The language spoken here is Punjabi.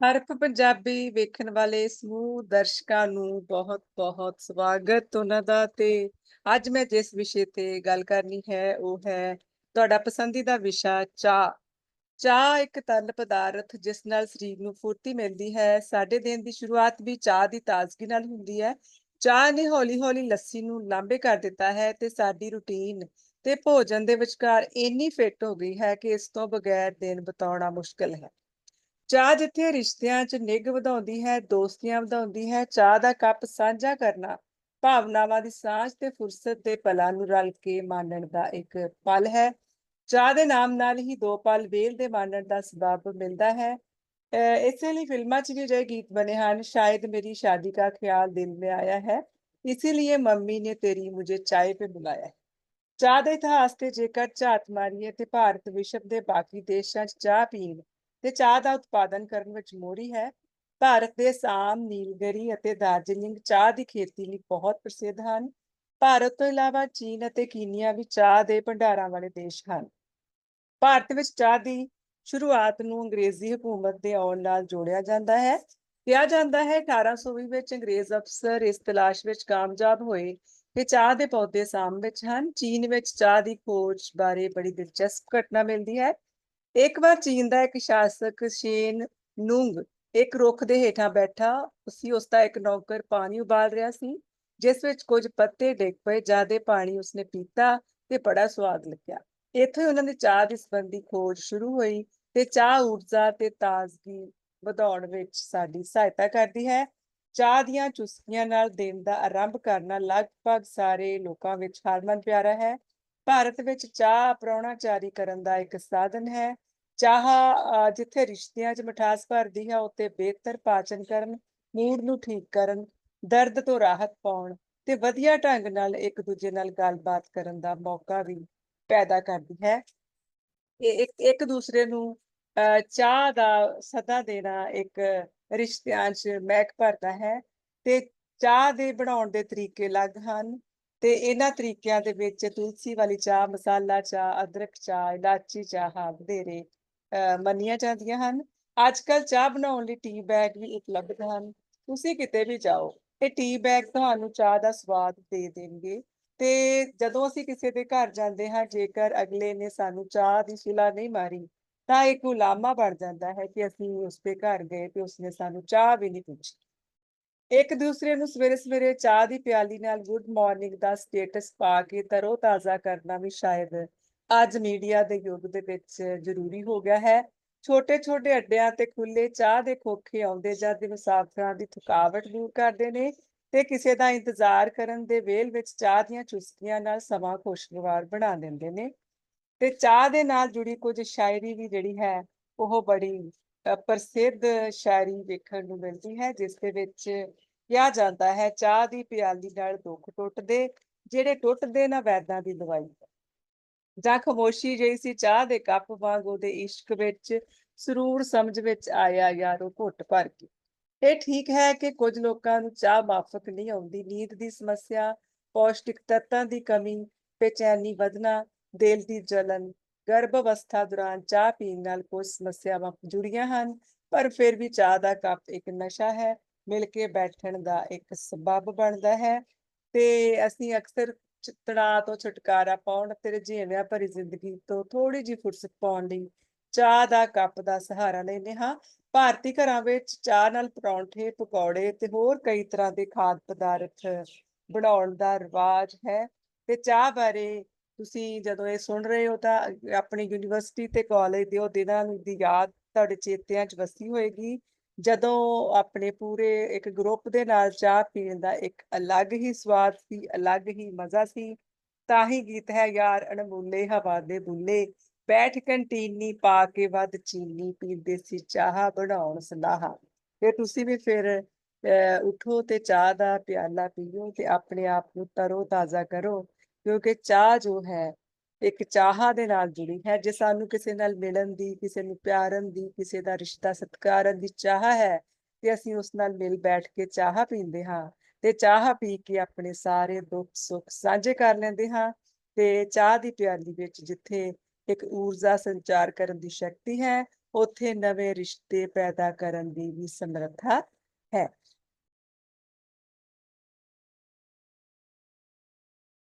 ਹਰਫ ਪੰਜਾਬੀ ਵੇਖਣ ਵਾਲੇ ਸਮੂਹ ਦਰਸ਼ਕਾਂ ਨੂੰ ਬਹੁਤ-ਬਹੁਤ ਸਵਾਗਤ ਉਹਨਾਂ ਦਾ ਤੇ ਅੱਜ ਮੈਂ ਜਿਸ ਵਿਸ਼ੇ ਤੇ ਗੱਲ ਕਰਨੀ ਹੈ, ਉਹ ਹੈ ਤੁਹਾਡਾ ਪਸੰਦੀਦਾ ਵਿਸ਼ਾ ਚਾਹ। ਚਾਹ ਇੱਕ ਤਰਲ ਪਦਾਰਥ ਜਿਸ ਨਾਲ ਸਰੀਰ ਨੂੰ ਫੁਰਤੀ ਮਿਲਦੀ ਹੈ। ਸਾਡੇ ਦਿਨ ਦੀ ਸ਼ੁਰੂਆਤ ਵੀ ਚਾਹ ਦੀ ਤਾਜ਼ਗੀ ਨਾਲ ਹੁੰਦੀ ਹੈ। ਚਾਹ ਨੇ ਹੌਲੀ-ਹੌਲੀ ਲੱਸੀ ਨੂੰ ਲਾਂਭੇ ਕਰ ਦਿੱਤਾ ਹੈ ਤੇ ਸਾਡੀ ਰੁਟੀਨ ਤੇ ਭੋਜਨ ਦੇ ਵਿਚਕਾਰ ਇੰਨੀ ਫਿੱਟ ਹੋ ਗਈ ਹੈ ਕਿ ਇਸ ਤੋਂ ਬਗੈਰ ਦਿਨ ਬਿਤਾਉਣਾ ਮੁਸ਼ਕਲ ਹੈ। ਚਾਹ ਜਿੱਥੇ ਰਿਸ਼ਤਿਆਂ 'ਚ ਨਿੱਘ ਵਧਾਉਂਦੀ ਹੈ, ਦੋਸਤੀਆਂ ਵਧਾਉਂਦੀ ਹੈ, ਚਾਹ ਦਾ ਕੱਪ ਸਾਂਝਾ ਕਰਨਾ, ਭਾਵਨਾਵਾਂ ਦੀ ਸਾਂਝ ਤੇ ਫੁਰਸਤ ਦੇ ਪਲਾਂ ਨੂੰ ਰਲ ਕੇ ਮਾਣਨ ਦਾ ਇੱਕ ਪਲ ਹੈ। ਚਾਹ ਦੇ ਨਾਮ ਨਾਲ ਹੀ ਦੋ ਪਲ ਵੇਲ ਦੇ ਮਾਣਨ ਦਾ ਸਬਬ ਮਿਲਦਾ ਹੈ। ਇਸੇ ਲਈ ਫਿਲਮਾਂ 'ਚ ਵੀ ਅਜਿਹੇ ਗੀਤ ਬਣੇ ਹਨ, ਸ਼ਾਇਦ ਮੇਰੀ ਸ਼ਾਦੀ ਦਾ ਖਿਆਲ ਦਿਲ ਮੇ ਆਇਆ ਹੈ, ਇਸੇ ਲਈ ਮੰਮੀ ਨੇ ਤੇਰੀ ਮੁਝੇ ਚਾਹੇ ਪੇ ਬੁਲਾਇਆ ਹੈ। ਚਾਹ ਦੇ ਇਤਿਹਾਸ ਤੇ ਜੇਕਰ ਝਾਤ ਮਾਰੀਏ ਤੇ ਭਾਰਤ ਵਿਸ਼ਵ ਦੇ ਬਾਕੀ ਦੇਸ਼ਾਂ 'ਚ ਚਾਹ ਪੀਣ ਤੇ ਚਾਹ ਦਾ ਉਤਪਾਦਨ ਕਰਨ ਵਿੱਚ ਮੋਹਰੀ ਹੈ। ਭਾਰਤ ਦੇ ਸਾਮ, ਨੀਲਗਰੀ ਅਤੇ ਦਾਰਜੀਲਿੰਗ ਚਾਹ ਦੀ ਖੇਤੀ ਲਈ ਬਹੁਤ ਪ੍ਰਸਿੱਧ ਹਨ। ਭਾਰਤ ਤੋਂ ਇਲਾਵਾ ਚੀਨ ਅਤੇ ਕੀਨੀਆ ਵੀ ਚਾਹ ਦੇ ਭੰਡਾਰਾਂ ਵਾਲੇ ਦੇਸ਼ ਹਨ। ਭਾਰਤ ਵਿੱਚ ਚਾਹ ਦੀ ਸ਼ੁਰੂਆਤ ਨੂੰ ਅੰਗਰੇਜ਼ੀ ਹਕੂਮਤ ਦੇ ਆਉਣ ਨਾਲ ਜੋੜਿਆ ਜਾਂਦਾ ਹੈ। ਕਿਹਾ ਜਾਂਦਾ ਹੈ 1820 ਵਿੱਚ ਅੰਗਰੇਜ਼ ਅਫਸਰ ਇਸ ਤਲਾਸ਼ ਵਿੱਚ ਕਾਮਯਾਬ ਹੋਏ ਕਿ ਚਾਹ ਦੇ ਪੌਦੇ ਅਸਾਮ ਵਿੱਚ ਹਨ। ਚੀਨ ਵਿੱਚ ਚਾਹ ਦੀ ਖੋਜ ਬਾਰੇ ਬੜੀ ਦਿਲਚਸਪ ਘਟਨਾ ਮਿਲਦੀ ਹੈ। ਇੱਕ ਵਾਰ ਚੀਨ ਦਾ ਇੱਕ ਸ਼ਾਸਕ ਸ਼ੇਨ ਨੂੰਗ, ਇੱਕ ਰੁੱਖ ਦੇ ਹੇਠਾਂ ਬੈਠਾ ਸੀ ਉਸ ਦਾ ਇੱਕ ਨੌਕਰ ਪਾਣੀ ਉਬਾਲ ਰਿਹਾ ਸੀ, ਜਿਸ ਵਿੱਚ ਕੁਝ ਪੱਤੇ ਡਿੱਗ ਪਏ ਜਦ ਪਾਣੀ ਉਸਨੇ ਪੀਤਾ ਤੇ ਬੜਾ ਸਵਾਦ ਲੱਗਿਆ। ਇੱਥੋਂ ਹੀ ਉਹਨਾਂ ਦੀ ਚਾਹ ਦੀ ਸੰਬੰਧੀ ਖੋਜ ਸ਼ੁਰੂ ਹੋਈ ਤੇ ਚਾਹ ਊਰਜਾ ਤੇ ਤਾਜ਼ਗੀ ਵਧਾਉਣ ਵਿੱਚ ਸਾਡੀ ਸਹਾਇਤਾ ਕਰਦੀ ਹੈ। ਚਾਹ ਦੀਆਂ ਚੁਸਕੀਆਂ ਨਾਲ ਦਿਨ ਦਾ ਆਰੰਭ ਕਰਨਾ ਲਗਭਗ ਸਾਰੇ ਲੋਕਾਂ ਵਿੱਚ ਹਰਮਨ ਪਿਆਰਾ ਹੈ। ਭਾਰਤ ਵਿੱਚ ਚਾਹ ਪ੍ਰਾਹੁਣਾਚਾਰੀ ਕਰਨ ਦਾ ਇੱਕ ਸਾਧਨ ਹੈ। ਚਾਹ ਜਿੱਥੇ ਰਿਸ਼ਤਿਆਂ 'ਚ ਮਿਠਾਸ ਭਰਦੀ ਹੈ ਉੱਥੇ ਬਿਹਤਰ ਪਾਚਨ ਕਰਨ ਮੂਡ ਨੂੰ ਠੀਕ ਕਰਨ ਦਰਦ ਤੋਂ ਰਾਹਤ ਪਾਉਣ ਤੇ ਵਧੀਆ ਢੰਗ ਨਾਲ ਇੱਕ ਦੂਜੇ ਨਾਲ ਗੱਲਬਾਤ ਕਰਨ ਦਾ ਮੌਕਾ ਵੀ ਪੈਦਾ ਕਰਦੀ ਹੈ। ਇਹ ਇੱਕ ਇੱਕ ਦੂਸਰੇ ਨੂੰ ਚਾਹ ਦਾ ਸੱਦਾ ਦੇਣਾ ਇੱਕ ਰਿਸ਼ਤਿਆਂ 'ਚ ਮਹਿਕ ਭਰਦਾ ਹੈ ਤੇ ਚਾਹ ਦੇ ਬਣਾਉਣ ਦੇ ਤਰੀਕੇ ਅਲੱਗ ਹਨ ਤੇ ਇਹਨਾਂ ਤਰੀਕਿਆਂ ਦੇ ਵਿੱਚ ਤੁਲਸੀ ਵਾਲੀ ਚਾਹ, ਮਸਾਲਾ ਚਾਹ, ਅਦਰਕ ਚਾਹ, ਇਲਾਚੀ ਚਾਹ ਵਧੇਰੇ ਮੰਨੀਆਂ ਜਾਂਦੀਆਂ ਹਨ। ਅੱਜ-ਕੱਲ੍ਹ ਚਾਹ ਬਣਾਉਣ ਲਈ ਟੀ ਬੈਗ ਵੀ ਉਪਲਬਧ ਹਨ। ਤੁਸੀਂ ਕਿਤੇ ਵੀ ਜਾਓ, ਇਹ ਟੀ ਬੈਗ ਤੁਹਾਨੂੰ ਚਾਹ ਦਾ ਸਵਾਦ ਦੇ ਦੇਣਗੇ ਤੇ ਜਦੋਂ ਅਸੀਂ ਕਿਸੇ ਦੇ ਘਰ ਜਾਂਦੇ ਹਾਂ, ਜੇਕਰ ਅਗਲੇ ਨੇ ਸਾਨੂੰ ਚਾਹ ਦੀ ਸਿਲਾ ਨਹੀਂ ਮਾਰੀ, ਤਾਂ ਇੱਕ ਉਲਾਮਾ ਬਣ ਜਾਂਦਾ ਹੈ ਕਿ ਅਸੀਂ ਉਸਦੇ ਘਰ ਗਏ ਤੇ ਉਸਨੇ ਸਾਨੂੰ ਚਾਹ ਵੀ ਨਹੀਂ ਪੁੱਛੀ। ਇੱਕ ਦੂਸਰੇ ਨੂੰ ਸਵੇਰੇ-ਸਵੇਰੇ ਚਾਹ ਦੀ ਪਿਆਲੀ ਨਾਲ ਗੁੱਡ ਮਾਰਨਿੰਗ ਦਾ ਸਟੇਟਸ ਪਾ ਕੇ ਤਰੋ-ਤਾਜ਼ਾ ਕਰਨਾ ਵੀ ਸ਼ਾਇਦ ਅੱਜ ਮੀਡੀਆ ਦੇ ਯੁੱਗ ਦੇ ਵਿੱਚ ਜ਼ਰੂਰੀ ਹੋ ਗਿਆ ਹੈ। ਛੋਟੇ-ਛੋਟੇ ਅੱਡਿਆਂ ਤੇ ਖੁੱਲੇ ਚਾਹ ਦੇ ਖੋਖੇ ਆਉਂਦੇ ਜਦ ਮੁਸਾਫਰਾਂ ਦੀ ਥਕਾਵਟ ਦੂਰ ਕਰਦੇ ਨੇ ਤੇ ਕਿਸੇ ਦਾ ਇੰਤਜ਼ਾਰ ਕਰਨ ਦੇ ਵਿਹਲ ਵਿੱਚ ਚਾਹ ਦੀਆਂ ਚੁਸਕੀਆਂ ਨਾਲ ਸਮਾਂ ਖੁਸ਼ਗਵਾਰ ਬਣਾ ਦਿੰਦੇ ਨੇ। ਤੇ ਚਾਹ ਦੇ ਨਾਲ ਜੁੜੀ ਕੁਝ ਸ਼ਾਇਰੀ ਵੀ ਜਿਹੜੀ ਹੈ, ਉਹ ਬੜੀ ਪ੍ਰਸਿੱਧ ਸ਼ਾਇਰੀ ਵੇਖਣ ਨੂੰ ਮਿਲਦੀ ਹੈ, ਜਿਸ ਦੇ ਵਿੱਚ ਕਿਹਾ ਜਾਂਦਾ ਹੈ, ਚਾਹ ਦੀ ਪਿਆਲੀ ਨਾਲ ਦੁੱਖ ਟੁੱਟਦੇ, ਜਿਹੜੇ ਟੁੱਟਦੇ ਨਾ ਵੈਦਾਂ ਦੀ ਦਵਾਈ। ਜਾਂ ਖਮੋਸ਼ੀ ਜਿਹੀ ਸੀ ਚਾਹ ਦੇ ਕੱਪ ਵਾਂਗ ਉਹਦੇ ਇਸ਼ਕ ਵਿੱਚ, ਸਰੂਰ ਸਮਝ ਵਿੱਚ ਆਇਆ ਯਾਰੋ ਘੁੱਟ ਭਰ ਕੇ। ਇਹ ਠੀਕ ਹੈ ਕਿ ਕੁਝ ਲੋਕਾਂ ਨੂੰ ਚਾਹ ਮਾਫਕ ਨਹੀਂ ਆਉਂਦੀ, ਨੀਂਦ ਦੀ ਸਮੱਸਿਆ, ਪੌਸ਼ਟਿਕ ਤੱਤਾਂ ਦੀ ਕਮੀ, ਬੇਚੈਨੀ ਵਧਣਾ, ਦਿਲ ਦੀ ਜਲਨ, ਗਰਭ ਅਵਸਥਾ ਦੌਰਾਨ ਚਾਹ ਪੀਣ ਨਾਲ ਕੁਝ ਸਮੱਸਿਆਵਾਂ ਜੁੜੀਆਂ ਹਨ, ਪਰ ਫਿਰ ਵੀ ਚਾਹ ਦਾ ਕੱਪ ਇੱਕ ਨਸ਼ਾ ਹੈ, ਮਿਲ ਕੇ ਬੈਠਣ ਦਾ ਇੱਕ ਸਬੱਬ ਬਣਦਾ ਹੈ ਤੇ ਅਸੀਂ ਅਕਸਰ ਤਣਾਅ ਤੋਂ ਛੁਟਕਾਰਾ ਪਾਉਣ ਅਤੇ ਰੁਝੇਵਿਆਂ ਭਰੀ ਜ਼ਿੰਦਗੀ ਤੋਂ ਥੋੜ੍ਹੀ ਜਿਹੀ ਫੁਰਸਤ ਪਾਉਣ ਲਈ ਚਾਹ ਦਾ ਕੱਪ ਦਾ ਸਹਾਰਾ ਲੈਂਦੇ ਹਾਂ। ਭਾਰਤੀ ਘਰਾਂ ਵਿੱਚ ਚਾਹ ਨਾਲ ਪਰੌਂਠੇ, ਪਕੌੜੇ ਤੇ ਹੋਰ ਕਈ ਤਰ੍ਹਾਂ ਦੇ ਖਾਦ ਪਦਾਰਥ ਬਣਾਉਣ ਦਾ ਰਿਵਾਜ ਹੈ ਤੇ ਚਾਹ ਬਾਰੇ ਤੁਸੀਂ ਜਦੋਂ ਇਹ ਸੁਣ ਰਹੇ ਹੋ ਤਾਂ ਆਪਣੀ ਯੂਨੀਵਰਸਿਟੀ ਤੇ ਕਾਲਜ ਦੇ ਉਹ ਦਿਨਾਂ ਦੀ ਯਾਦ ਤੁਹਾਡੇ ਚੇਤਿਆਂ 'ਚ ਵਸੀ ਹੋਏਗੀ, ਜਦੋਂ ਆਪਣੇ ਪੂਰੇ ਇੱਕ ਗਰੁੱਪ ਦੇ ਨਾਲ ਚਾਹ ਪੀਣ ਦਾ ਇੱਕ ਅਲੱਗ ਹੀ ਸਵਾਦ ਸੀ, ਅਲੱਗ ਹੀ ਮਜ਼ਾ ਸੀ। ਤਾਂ ਹੀ ਗੀਤ ਹੈ ਯਾਰ ਅਣਮੁੱਲੇ ਹਵਾ ਦੇ ਬੁੱਲੇ, ਬੈਠ ਕੰਟੀਨੀ ਪਾ ਕੇ ਵੱਧ ਚੀਨੀ, ਪੀਂਦੇ ਸੀ ਚਾਹ ਬਣਾਉਣ ਸਲਾਹਾਂ। ਤੇ ਤੁਸੀਂ ਵੀ ਫਿਰ ਅ, ਉੱਠੋ ਤੇ ਚਾਹ ਦਾ ਪਿਆਲਾ ਪੀਓ ਤੇ ਆਪਣੇ ਆਪ ਨੂੰ ਤਰੋ-ਤਾਜ਼ਾ ਕਰੋ, ਕਿਉਂਕਿ ਚਾਹ ਜੋ ਹੈ, ਇੱਕ ਚਾਹ ਦੇ ਨਾਲ ਜੁੜੀ ਹੈ। ਜੇ ਸਾਨੂੰ ਕਿਸੇ ਨਾਲ ਮਿਲਣ ਦੀ, ਕਿਸੇ ਨੂੰ ਪਿਆਰਨ ਦੀ, ਕਿਸੇ ਦਾ ਰਿਸ਼ਤਾ ਸਤਿਕਾਰਨ ਦੀ ਚਾਹ ਹੈ, ਤੇ ਅਸੀਂ ਉਸ ਨਾਲ ਮਿਲ ਬੈਠ ਕੇ ਚਾਹ ਪੀਂਦੇ ਹਾਂ ਤੇ ਚਾਹ ਪੀ ਕੇ ਆਪਣੇ ਸਾਰੇ ਦੁੱਖ-ਸੁੱਖ ਸਾਂਝੇ ਕਰ ਲੈਂਦੇ ਹਾਂ ਤੇ ਚਾਹ ਦੀ ਪਿਆਲੀ ਵਿੱਚ ਜਿੱਥੇ ਇੱਕ ਊਰਜਾ ਸੰਚਾਰ ਕਰਨ ਦੀ ਸ਼ਕਤੀ ਹੈ, ਉੱਥੇ ਨਵੇਂ ਰਿਸ਼ਤੇ ਪੈਦਾ ਕਰਨ ਦੀ ਵੀ ਸਮਰੱਥਾ ਹੈ